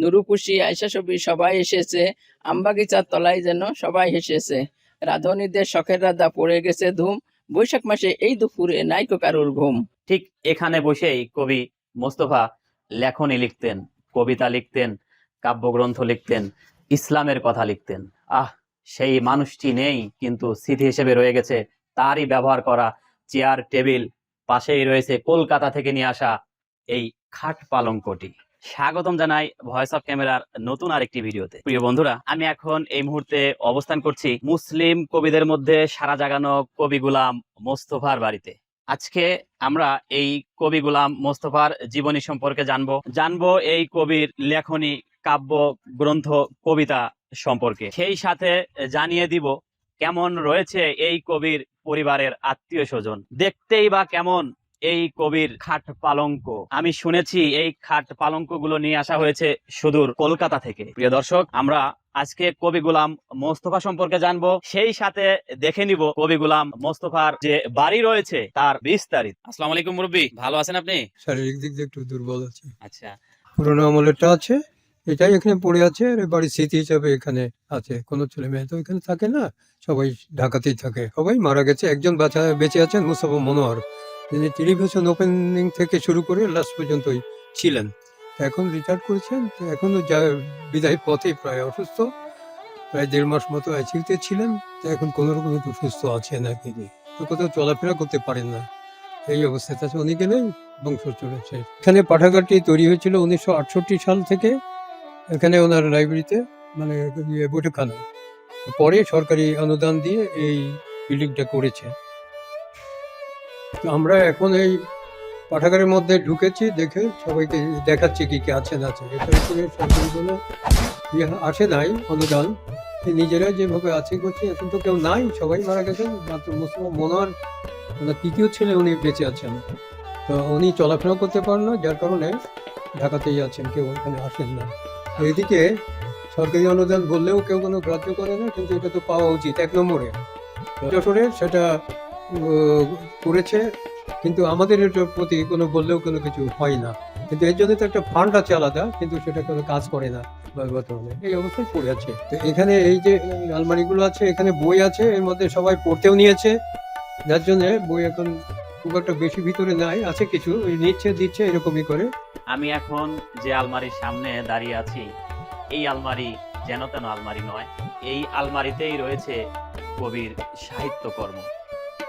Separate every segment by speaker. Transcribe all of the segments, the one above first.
Speaker 1: নুরুপুষি আয়সা ছবি সবাই এসেছে। আমবাগিচার তলায় যেন সবাই হেসেছে রাধনীদের শখের রাধা পড়ে গেছে ধুম। বৈশাখ মাসে এই দুপুরে নাইকো কারুর ঘুম।
Speaker 2: ঠিক এখানে বসেই কবি মোস্তফা লেখনী লিখতেন, কবিতা লিখতেন, কাব্যগ্রন্থ লিখতেন, ইসলামের কথা লিখতেন। আহ, সেই মানুষটি নেই কিন্তু স্মৃতি হিসেবে রয়ে গেছে। তারই ব্যবহার করা চেয়ার, টেবিল, পাশেই রয়েছে কলকাতা থেকে নিয়ে আসা এই খাট পালঙ্কটি। স্বাগতম জানাই ভয়েস অফ ক্যামেরার নতুন আরেকটি ভিডিওতে। প্রিয় বন্ধুরা, আমি এখন এই মুহূর্তে অবস্থান করছি মুসলিম কবিদের মধ্যে সারা জাগানো কবি গুলাম মোস্তফার বাড়িতে। আজকে আমরা এই কবি গুলাম মোস্তফার জীবনী সম্পর্কে জানব। জানব এই কবির লেখনী, কাব্য, গ্রন্থ, কবিতা সম্পর্কে। সেই সাথে জানিয়ে দিব কেমন রয়েছে এই কবির পরিবারের আত্মীয় স্বজন। দেখতেই বা কেমন এই কবির খাট পালঙ্ক। আমি শুনেছি এই খাট পালঙ্কগুলো নিয়ে আসা হয়েছে সুদূর কলকাতা থেকে। প্রিয় দর্শক আমরা আজকে কবি গুলাম মোস্তফা সম্পর্কে জানব। সেই সাথে দেখে নিব কবি গুলাম মোস্তফার যে বাড়ি রয়েছে তার বিস্তারিত। আসসালামু আলাইকুম মুরব্বী। ভালো আছেন আপনি?
Speaker 3: শারীরিক দিক দিয়ে একটু দুর্বল আছে।
Speaker 2: আচ্ছা।
Speaker 3: পুরোনো আমলেরটা আছে এটাই এখানে পড়ে আছে আর বাড়ির স্মৃতি হিসাবে এখানে আছে। কোনো ছেলে মেয়ে তো এখানে থাকে না সবাই ঢাকাতেই থাকে। সবাই মারা গেছে একজন বাঁচা বেঁচে আছেন মুসাফা মনোহর যিনি টেলিভিশন ওপেনিং থেকে শুরু করে লাস্ট পর্যন্তই ছিলেন। এখন রিটায়ার করেছেন, তো এখনও যা বিদায় পথে প্রায় অসুস্থ, প্রায় দেড় মাস মতো আইসিউতে ছিলেন, তো এখন কোনো রকম একটু সুস্থ আছেন আর কি। তো কোথাও চলাফেরা করতে পারেন না। এই অবস্থাতে আছে উনি গেলেন বংশ চলেছে এখানে পাঠাগারটি তৈরি হয়েছিল উনিশশো আটষট্টি সাল থেকে, এখানে ওনার লাইব্রেরিতে মানে ইয়ে বৈঠকখানা পরে সরকারি অনুদান দিয়ে এই বিল্ডিংটা করেছে। আমরা এখন এই পাঠাগারের মধ্যে ঢুকেছি, দেখে সবাইকে দেখাচ্ছি কি কি আছে না আছে। আসে নাই অনুদান নিজেরা যেভাবে আছে করছে, এখন তো কেউ নাই, সবাই মারা গেছেন, মাত্র মুসলমান মনোয়ার ওনার তৃতীয় ছেলে উনি বেঁচে আছেন। তো উনি চলাফেরা করতে পারেন না, যার কারণে ঢাকাতেই আছেন, কেউ ওখানে আসেন না। এদিকে সরকারি অনুদান বললেও কেউ কোনো গ্রাহ্য করে না, কিন্তু এটা তো পাওয়া উচিত, এক নম্বরে। যশোরে সেটা করেছে, কিন্তু আমাদের এটার প্রতি কোনো বললেও কোনো কিছু হয় না। কিন্তু এর জন্য তো একটা ফান্ড আছে আলাদা, কিন্তু সেটা কোনো কাজ করে না বর্তমানে। এই অবস্থায় পড়ে আছে। তো এখানে এই যে আলমারিগুলো আছে, এখানে বই আছে, এর মধ্যে সবাই পড়তেও নিয়েছে। যার জন্য বই এখন খুব একটা বেশি ভিতরে নাই, আছে কিছু নিচ্ছে, দিচ্ছে, এরকমই করে।
Speaker 2: আমি এখন যে আলমারির সামনে দাঁড়িয়ে আছি, এই আলমারি যেন তেন আলমারি নয়, এই আলমারিতেই রয়েছে কবির সাহিত্যকর্ম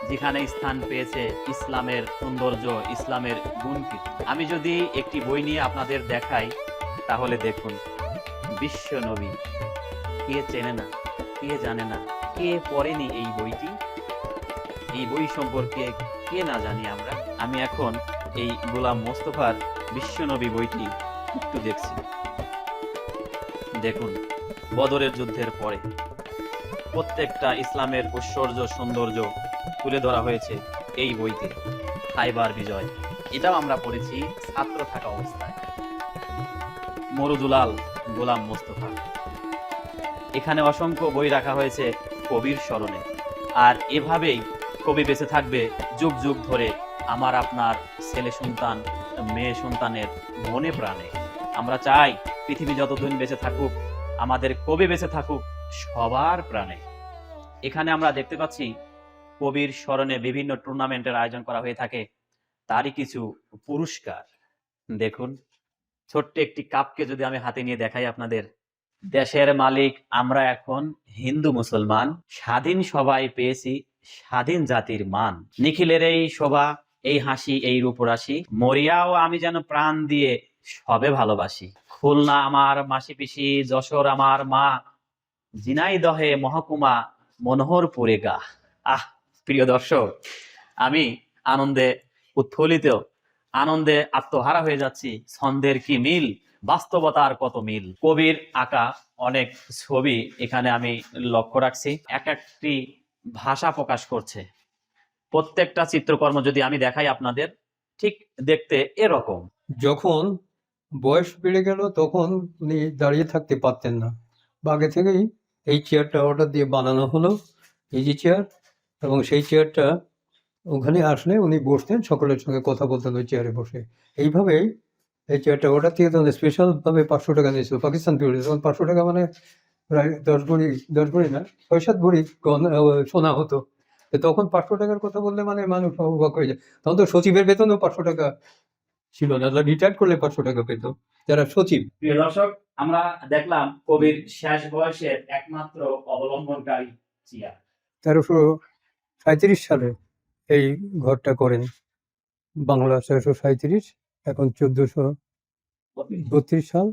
Speaker 2: যেখানে স্থান পেয়েছে ইসলামের সৌন্দর্য, ইসলামের গুণকীর্তি আমি যদি একটি বই নিয়ে আপনাদের দেখাই, তাহলে দেখুন, বিশ্ব নবী। কে চেনে না, কে জানে না, কে পড়েনি এই বইটি? এই বই সম্পর্কে কে না জানি আমরা। আমি এখন এই গোলাম মোস্তফার বিশ্বনবী বইটি একটু দেখছি। দেখুন, বদরের যুদ্ধের পরে প্রত্যেকটা ইসলামের ঐশ্বর্য, সৌন্দর্য তুলে ধরা হয়েছে এই বইতে। খাইবার বিজয়, এটাও আমরা পড়েছি ছাত্র থাকা অবস্থায়। মরুদুলাল গোলাম মোস্তফা। এখানে অসংখ্য বই রাখা হয়েছে কবির স্মরণে। আর এভাবেই কবি বেঁচে থাকবে যুগ যুগ ধরে আমার আপনার ছেলে সন্তান, মেয়ে সন্তানের মনে প্রাণে। আমরা চাই পৃথিবী যতদিন বেঁচে থাকুক, আমাদের কবি বেঁচে থাকুক সবার প্রাণে। এখানে আমরা দেখতে পাচ্ছি কবির স্মরণে বিভিন্ন টুর্নামেন্টের আয়োজন করা হয়ে থাকে। তারই কিছু পুরস্কার। দেখুন, ছোট্ট একটি কাপকে যদি আমি হাতে নিয়ে দেখাই আপনাদের। দেশের মালিক, আমরা এখন হিন্দু মুসলমান, স্বাধীন সবাই পেয়েছি স্বাধীন জাতির মান। নিখিলের এই শোভা, এই হাসি, এই রূপরাশি, মরিয়াও আমি যেন প্রাণ দিয়ে সবে ভালোবাসি। খুলনা আমার মাসি পিসি, যশোর আমার মা জিনাই দহে মহকুমা, মনোহরপুরে গা। আহ! প্রিয় দর্শক, আমি আনন্দে উৎফুল্লিত, আনন্দে আত্মহারা হয়ে যাচ্ছি। ছন্দের কি মিল? বাস্তবতার কত মিল? কবির আঁকা অনেক ছবি এখানে আমি লক্ষ্য রাখছি। এক একটি ভাষা প্রকাশ করছে। প্রত্যেকটা চিত্রকর্ম যদি আমি দেখাই আপনাদের, ঠিক দেখতে এরকম।
Speaker 3: যখন বয়স বেড়ে গেল, তখন উনি দাঁড়িয়ে থাকতে পারতেন না। বা আগে থেকেই এই চেয়ারটা অর্ডার দিয়ে বানানো হলো। ইজি চেয়ার এবং সেই চেয়ারটা ওখানে আসলে উনি বসতেন সকলের সঙ্গে কথা বলতেন ওই চেয়ারে বসে। এইভাবেই এই চেয়ারটা ওটার থেকে তখন স্পেশাল ভাবে পাঁচশো টাকা নিয়েছিল পাকিস্তান পিরিয়ডে তখন পাঁচশো টাকা মানে প্রায় দশ ভরি দশ ভরি না ছয় সাত ভরি সোনা হতো। তখন পাঁচশো টাকার কথা বললে মানে মানুষ অবাক হয়ে যায়। তখন তো সচিবের বেতনও পাঁচশো টাকা ছিল না রিটায়ার করলে পাঁচশো টাকা পেত। যারা সচিব
Speaker 2: প্রিয় দর্শক আমরা দেখলাম কবির শেষ বয়সের একমাত্র অবলম্বনকারী চেয়ার
Speaker 3: তেরোশো সাঁত্রিশ সালে এই ঘরটা করেন। বাংলা ছয়শো সাঁত্রিশ এখন চোদ্দশো বত্রিশ সাল।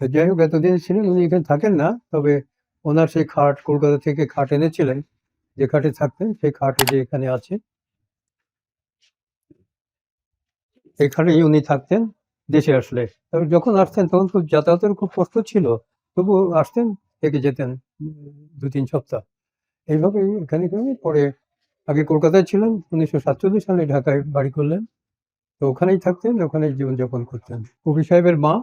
Speaker 3: যাই হোক, এতদিন ছিলেন, উনি এখানে থাকেন না, তবে ওনার সেই খাট, কলকাতা থেকে খাট এনেছিলেন। যে খাটে থাকতেন, সেই খাটে যে এখানে আছে। এই খাটেই উনি থাকতেন, দেশে আসলে। যখন আসতেন, তখন খুব যাতায়াতের খুব কষ্ট ছিল। তবু আসতেন থেকে যেতেন দু তিন সপ্তাহ। এইভাবে এখানে পরে আগে কলকাতায় ছিলেন, উনিশশো সাতচল্লিশ সালে ঢাকায় বাড়ি করলেন। তো ওখানেই থাকতেন, ওখানেই জীবনযাপন করতেন। কবি সাহেবের মা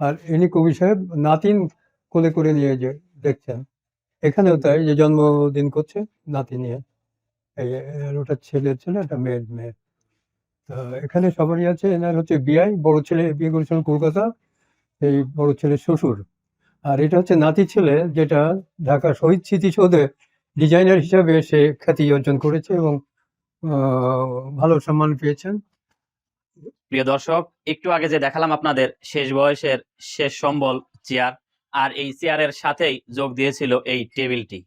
Speaker 3: আর ইনি কবি সাহেব নাতিন কোলে করে নিয়ে যে দেখছেন। এখানেও তাই যে জন্মদিন করছে, নাতি নিয়ে। এই ওটা ছেলে ছেলে, একটা মেয়ের মেয়ের তো এখানে সবারই আছে, এনার হচ্ছে বিয়াই বড় ছেলে বিয়ে করেছিলেন কলকাতা, এই বড় ছেলের শ্বশুর। আর এটা হচ্ছে নাতি ছেলে, যেটা ঢাকা শহীদ স্মৃতিসৌধে ডিজাইনার হিসাবে সে খ্যাতি অর্জন করেছে এবং ভালো সম্মান পেয়েছেন।
Speaker 2: প্রিয় দর্শক, একটু আগে যে দেখালাম আপনাদের শেষ বয়সের শেষ সম্বল চেয়ার, আর এই চেয়ারের সাথেই যোগ দিয়েছিল এই টেবিলটি।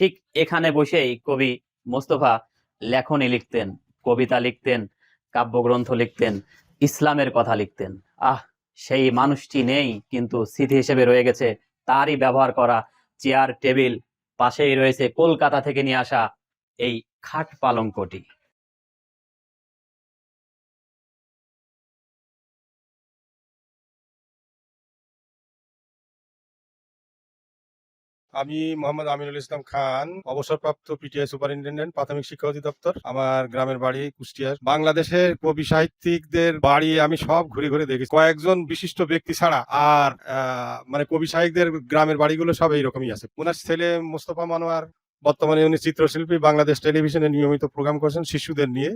Speaker 2: ঠিক এখানে বসেই কবি মোস্তফা লেখনী লিখতেন, কবিতা লিখতেন, কাব্যগ্রন্থ লিখতেন, ইসলামের কথা লিখতেন। আহ, সেই মানুষটি নেই, কিন্তু স্মৃতি হিসেবে রয়ে গেছে তারই ব্যবহার করা চেয়ার, টেবিল পাশেই রয়েছে কলকাতা থেকে নিয়ে আসা এই খাট পালঙ্কটি।
Speaker 4: আমি মোহাম্মদ আমিনুল ইসলাম খান, অবসরপ্রাপ্ত পিটিআই সুপারিনটেন্ডেন্ট, প্রাথমিক শিক্ষা অধিদপ্তর আমার গ্রামের বাড়ি কুষ্টিয়ার বাংলাদেশের কবি সাহিত্যিকদের বাড়ি আমি সব ঘুরে ঘুরে দেখেছি। কয়েকজন বিশিষ্ট ব্যক্তি ছাড়া আর মানে কবি সাহিত্যের গ্রামের বাড়িগুলো সব এইরকমই আছে। ওনার ছেলে মোস্তফা মনোয়ার বর্তমানে উনি চিত্রশিল্পী, বাংলাদেশ টেলিভিশনে নিয়মিত প্রোগ্রাম করেছেন শিশুদের নিয়ে।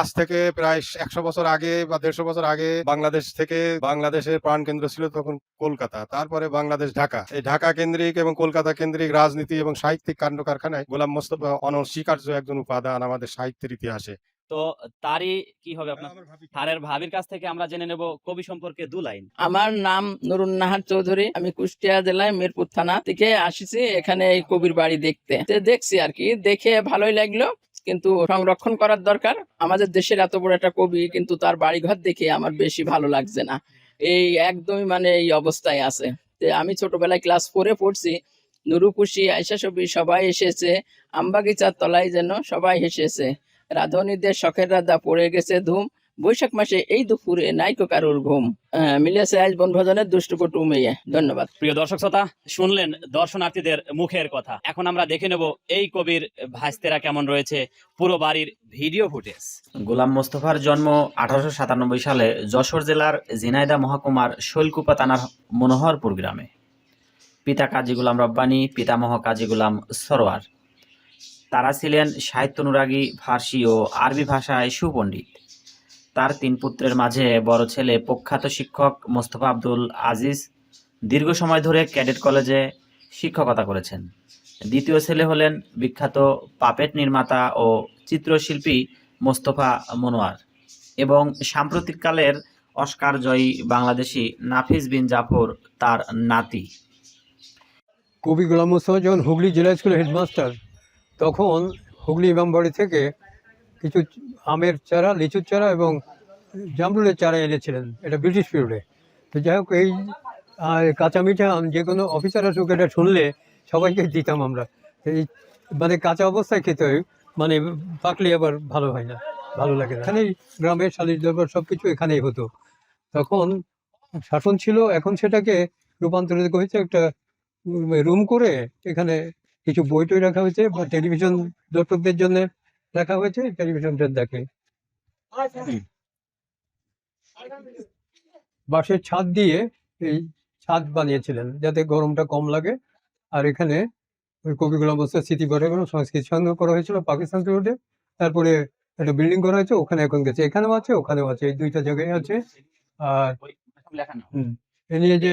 Speaker 4: আজ থেকে প্রায় একশো বছর আগে বা দেড়শো বছর আগে বাংলাদেশ থেকে বাংলাদেশের প্রাণ কেন্দ্র ছিল তখন কলকাতা, তারপরে বাংলাদেশ ঢাকা। এই ঢাকা কেন্দ্রিক এবং কলকাতা কেন্দ্রিক রাজনীতি এবং সাহিত্যিক কাণ্ড কারখানায় গোলাম মোস্তফা অনস্বীকার্য একজন উপাদান আমাদের সাহিত্যের ইতিহাসে।
Speaker 2: তো তারই কি হবে আপনার? তারের ভাবির কাছ থেকে আমরা জেনে নেব কবি সম্পর্কে দু লাইন।
Speaker 1: আমার নাম নুরুন নাহার চৌধুরী। আমি কুষ্টিয়া জেলায় মিরপুর থানা থেকে আসিছি। এখানে এই কবির বাড়ি দেখতে। দেখছি আর কি। দেখে ভালোই লাগল কিন্তু সংরক্ষণ করার দরকার। আমাদের দেশের এত বড় একটা কবি কিন্তু তার বাড়িঘর দেখে আমার বেশি ভালো লাগছে না। এই একদমই মানে এই অবস্থায় আছে। আমি ছোটবেলায় ক্লাস ফোরে পড়ছি। নুরুকুশি আয়সা ছবি সবাই এসেছে আমবাগিচার তলায় যেন সবাই এসেছে রাধনীদের শখের রাধা পড়ে গেছে ধুম। বৈশাখ মাসে এই দুপুরে নাইকো কারুর ঘুম। আহ, মিলেছে আজ বনভোজনের দুষ্টুকটু মেয়ে। ধন্যবাদ।
Speaker 2: প্রিয় দর্শক শ্রোতা শুনলেন দর্শনার্থীদের মুখের কথা। এখন আমরা দেখে নেব এই কবির ভাইস্তেরা কেমন রয়েছে পুরো বাড়ির ভিডিও ফুটেজ। গোলাম মোস্তফার জন্ম আঠারোশো সাতানব্বই সালে যশোর জেলার জিনাইদা মহকুমার শৈলকুপা থানার মনোহরপুর গ্রামে। পিতা কাজী গোলাম রব্বানী পিতামহ কাজী গোলাম সরোয়ার। তারা ছিলেন সাহিত্যানুরাগী ফার্সি ও আরবি ভাষায় সুপণ্ডিত। তার তিন পুত্রের মাঝে বড় ছেলে প্রখ্যাত শিক্ষক মোস্তফা আব্দুল আজিজ দীর্ঘ সময় ধরে ক্যাডেট কলেজে শিক্ষকতা করেছেন। দ্বিতীয় ছেলে হলেন বিখ্যাত পাপেট নির্মাতা ও চিত্রশিল্পী মোস্তফা মনোয়ার এবং সাম্প্রতিককালের অস্কার জয়ী বাংলাদেশি নাফিস বিন জাফর তার নাতি।
Speaker 3: কবি গোলাম মোস্তফা যখন হুগলি জেলা স্কুলের হেডমাস্টার তখন হুগলি ইমামবাড়ি থেকে কিছু আমের চারা, লিচুর চারা এবং জামরুলের চারা এনেছিলেন, এটা ব্রিটিশ পিরিয়ডে। তো যাই হোক, এই কাঁচা মিঠা আম যে কোনো অফিসার আসুক, এটা শুনলে সবাইকে দিতাম আমরা। এই মানে কাঁচা অবস্থায় খেতে হয় মানে পাকলে আবার ভালো হয় না, ভালো লাগে এখানেই গ্রামের সালিশ দরবার সব কিছু এখানেই হতো। তখন শাসন ছিল, এখন সেটাকে রূপান্তরিত হয়েছে একটা রুম করে এখানে কিছু বই টই রাখা হয়েছে বা টেলিভিশন দর্শকদের জন্য রাখা হয়েছে টেলিভিশনটা দেখে। বাঁশের ছাদ দিয়ে এই ছাদ বানিয়েছিলেন যাতে গরমটা কম লাগে। আর এখানে ওই কবি গোলাম স্মৃতি ঘটনাগুলো সংস্কৃতি সংগ্রহ করা হয়েছিল পাকিস্তান রোডে। তারপরে একটা বিল্ডিং করা হয়েছে ওখানে এখন গেছে এখানেও আছে ওখানেও আছে এই দুইটা জায়গায় আছে। আর এ নিয়ে যে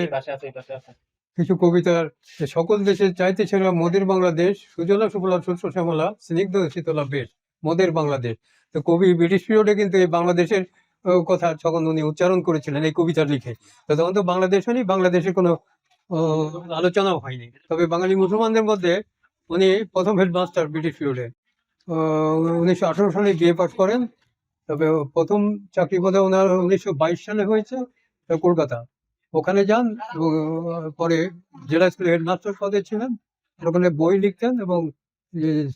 Speaker 2: পাশে পাশে
Speaker 3: কিছু কবিতার সকল দেশের চাইতে ছিল মোদের বাংলাদেশ, সুজলা সুফলা শস্য শ্যামলা, স্নিগ্ধ শীতলা বেশ, মোদের বাংলাদেশ। তো কবি ব্রিটিশ পিরিয়ডে কিন্তু এই বাংলাদেশের কথা তখন উনি উচ্চারণ করেছিলেন এই কবিতা লিখে। তো তখন তো বাংলাদেশ হয়নি বাংলাদেশের কোনো আলোচনাও হয়নি। তবে বাঙালি মুসলমানদের মধ্যে উনি প্রথম হেডমাস্টার ব্রিটিশ পিরিয়ডে উনিশশো আঠারো সালে বিএ পাস করেন। তবে প্রথম চাকরি বোধহয় ওনার উনিশশো বাইশ সালে হয়েছে কলকাতা। ওখানে যান পরে জেলা স্কুলের হেডমাস্টার পদে ছিলেন, ওখানে বই লিখতেন এবং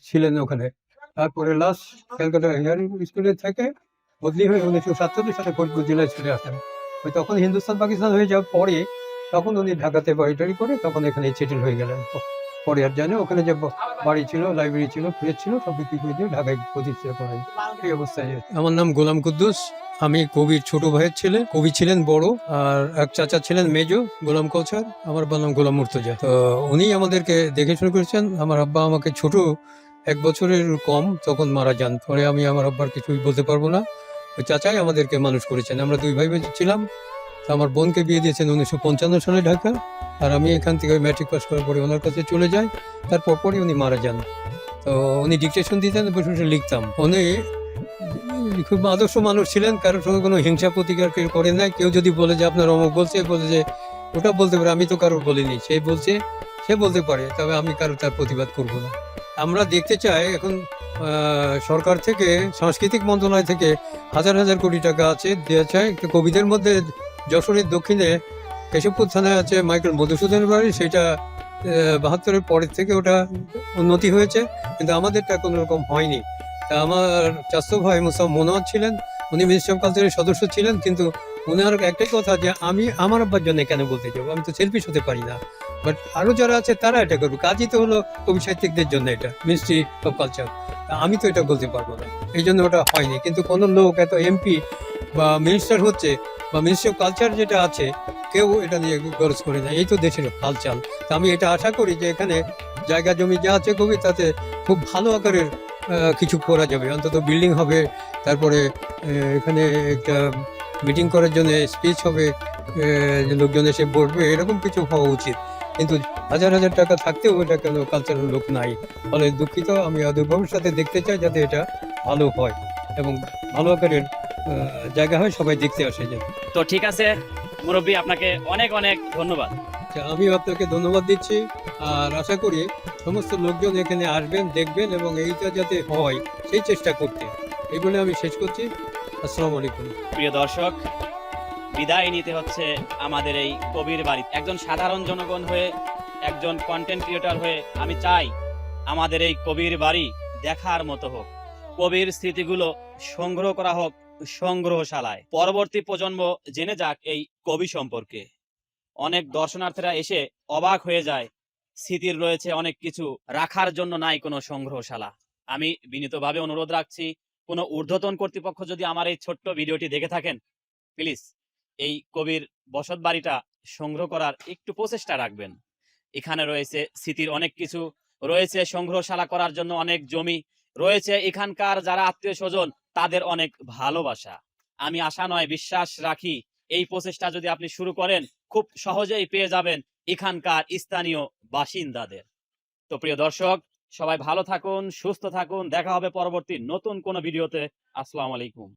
Speaker 3: ছিলেন ওখানে। তারপরে লাস্ট ক্যালকাটা হেয়ার স্কুলে থেকে বদলি হয়ে উনিশশো সাতচল্লিশ সালে ফরিদপুর জেলা স্কুলে আসেন। ওই তখন হিন্দুস্তান, পাকিস্তান হয়ে যাওয়ার পরে তখন উনি ঢাকাতে বাড়িটারি করে তখন এখানে সেটেল হয়ে গেলেন। পরে আর জানে। ওখানে যে বাড়ি ছিল লাইব্রেরি ছিল, ফ্রিজ ছিল, সব বিক্রি করে দিয়ে ঢাকায় প্রতিষ্ঠা করেন এই অবস্থায় আমার নাম গোলাম কুদ্দুস। আমি কবির ছোট ভাইয়ের ছেলে। কবি ছিলেন বড়, আর এক চাচা ছিলেন মেজো, গোলাম কৌছার আমার নাম গোলাম মুর্তজা। তো উনি আমাদেরকে দেখে শুরু করেছেন, আমার আব্বা আমাকে ছোট, এক বছরের কম, তখন মারা যান। পরে আমি আমার আব্বার কিছুই বলতে পারব না। চাচাই আমাদেরকে মানুষ করেছেন। আমরা দুই ভাই ছিলাম। আমার বোনকে বিয়ে দিয়েছেন উনিশশো পঞ্চান্ন সালে ঢাকা। আর আমি এখান থেকে ওই ম্যাট্রিক পাস করার পরে ওনার কাছে চলে যাই। তারপর পরই উনি মারা যান। তো উনি ডিকটেশন দিতেন বসে বসে লিখতাম। উনি খুব আদর্শ মানুষ ছিলেন, কারোর সঙ্গে কোনো হিংসা প্রতিকার কেউ করে নাই। কেউ যদি বলে যে আপনার অমুক বলছে বলে যে ওটা বলতে পারে, আমি তো কারোর বলিনি। সে বলছে, সে বলতে পারে, তবে আমি কারও তার প্রতিবাদ করব না। আমরা দেখতে চাই, এখন সরকার থেকে, সাংস্কৃতিক মন্ত্রণালয় থেকে হাজার হাজার কোটি টাকা আছে, দেওয়া তো কবিদের মধ্যে যশোরের দক্ষিণে কেশবপুর থানায় আছে মাইকেল মধুসূদনের বাড়ি, সেটা বাহাত্তরের পরের থেকে ওটা উন্নতি হয়েছে, কিন্তু আমাদেরটা কোনো রকম হয়নি। তা আমার চাস্তু ভাই মুসাম মনোয়ার ছিলেন, উনি মিনিস্ট্রি অফ কালচারের সদস্য ছিলেন, কিন্তু ওনার একটাই কথা যে আমি আমার আব্বার জন্য কেন বলতে যাব? আমি তো সেলফিশ হতে পারি না। বাট আরও যারা আছে তারা এটা করবে। কাজই তো হলো কবি সাহিত্যিকদের জন্য এটা, মিনিস্ট্রি অফ কালচার। আমি তো এটা বলতে পারব না। এই জন্য ওটা হয়নি। কিন্তু কোনো লোক, এত এমপি বা মিনিস্টার হচ্ছে বা মিনিস্ট্রি অফ কালচার যেটা আছে, কেউ এটা নিয়ে গরজ করে না। এই তো দেশের কালচার তা আমি এটা আশা করি যে এখানে জায়গা জমি যা আছে কবি, তাতে খুব ভালো আকারের কিছু করা যাবে। অন্তত বিল্ডিং হবে, তারপরে এখানে একটা মিটিং করার জন্য স্পিচ হবে লোকজন এসে বসবে, এরকম কিছু হওয়া উচিত। কিন্তু হাজার হাজার টাকা থাকতেও এটা কেন কালচারাল লোক নাই? ফলে দুঃখিত, আমি অদূর ভবিষ্যতে দেখতে চাই যাতে এটা ভালো হয় এবং ভালো আকারের জায়গা হয় সবাই দেখতে আসে যাতে
Speaker 2: তো ঠিক আছে মুরব্বী আপনাকে অনেক অনেক ধন্যবাদ।
Speaker 3: আচ্ছা, আমি আপনাকে ধন্যবাদ দিচ্ছি আর আশা করি সমস্ত লোকজন এখানে আসবেন দেখবেন এবং এইটা যাতে হয় সেই চেষ্টা করতে। এই বলে আমি শেষ করছি। আসসালামু আলাইকুম।
Speaker 2: প্রিয় দর্শক বিদায় নিতে হচ্ছে আমাদের এই কবির বাড়ি। একজন সাধারণ জনগণ হয়ে একজন কন্টেন্ট ক্রিয়েটর হয়ে আমি চাই আমাদের এই কবির বাড়ি দেখার মতো হোক। কবির স্মৃতিগুলো সংগ্রহ করা হোক সংগ্রহশালায়। পরবর্তী প্রজন্ম জেনে যাক এই কবি সম্পর্কে। অনেক দর্শনার্থীরা এসে অবাক হয়ে যায়, স্মৃতির রয়েছে অনেক কিছু, রাখার জন্য নাই কোনো সংগ্রহশালা। আমি বিনীতভাবে অনুরোধ রাখছি, কোনো ঊর্ধ্বতন কর্তৃপক্ষ যদি আমার এই ছোট্ট ভিডিওটি দেখে থাকেন, প্লিজ এই কবির বসত বাড়িটা সংগ্রহ করার একটু প্রচেষ্টা রাখবেন। এখানে রয়েছে স্মৃতির অনেক কিছু, রয়েছে সংগ্রহশালা করার জন্য অনেক জমি, রয়েছে এখানকার যারা আত্মীয় স্বজন তাদের অনেক ভালোবাসা। আমি আশা নয়, বিশ্বাস রাখি, এই প্রচেষ্টা যদি আপনি শুরু করেন, খুব সহজেই পেয়ে যাবেন এখানকার স্থানীয় বাসিন্দাদের। তো প্রিয় দর্শক, সবাই ভালো থাকুন, সুস্থ থাকুন, দেখা হবে পরবর্তী নতুন কোনো ভিডিওতে। আসসালামু আলাইকুম।